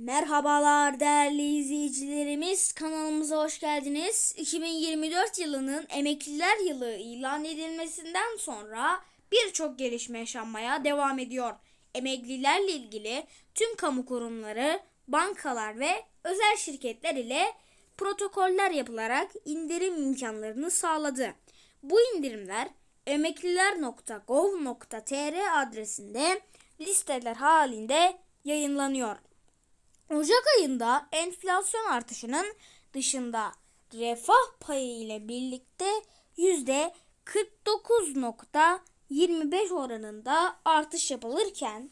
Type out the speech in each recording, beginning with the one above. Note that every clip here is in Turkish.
Merhabalar değerli izleyicilerimiz kanalımıza hoş geldiniz. 2024 yılının emekliler yılı ilan edilmesinden sonra birçok gelişme yaşanmaya devam ediyor. Emeklilerle ilgili tüm kamu kurumları, bankalar ve özel şirketler ile protokoller yapılarak indirim imkanlarını sağladı. Bu indirimler emekliler.gov.tr adresinde listeler halinde yayınlanıyor. Ocak ayında enflasyon artışının dışında refah payı ile birlikte yüzde 49.25 oranında artış yapılırken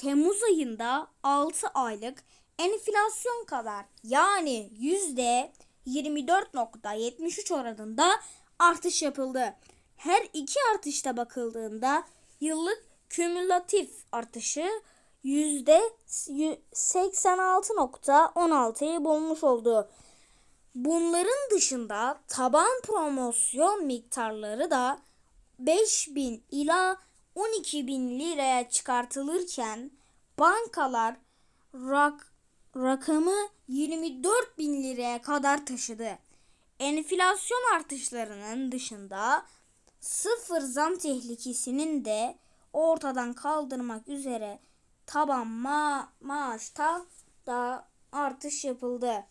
Temmuz ayında 6 aylık enflasyon kadar yani yüzde 24.73 oranında artış yapıldı. Her iki artışta bakıldığında yıllık kümülatif artışı %86.16'yı bulmuş oldu. Bunların dışında taban promosyon miktarları da 5000 ila 12000 liraya çıkartılırken bankalar rak, rakamı 24 bin liraya kadar taşıdı. Enflasyon artışlarının dışında sıfır zam tehlikesinin de ortadan kaldırmak üzere taban ma maaşta da artış yapıldı.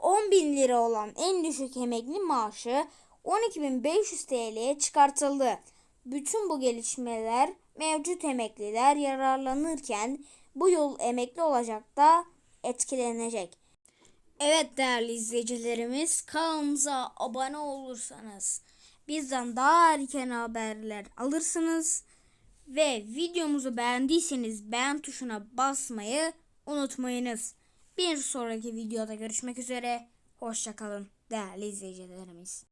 10 bin lira olan en düşük emekli maaşı 12.500 TL'ye çıkartıldı. Bütün bu gelişmeler mevcut emekliler yararlanırken bu yıl emekli olacak da etkilenecek. Evet değerli izleyicilerimiz kanalımıza abone olursanız bizden daha erken haberler alırsınız. Ve videomuzu beğendiyseniz beğen tuşuna basmayı unutmayınız. Bir sonraki videoda görüşmek üzere. Hoşçakalın değerli izleyicilerimiz.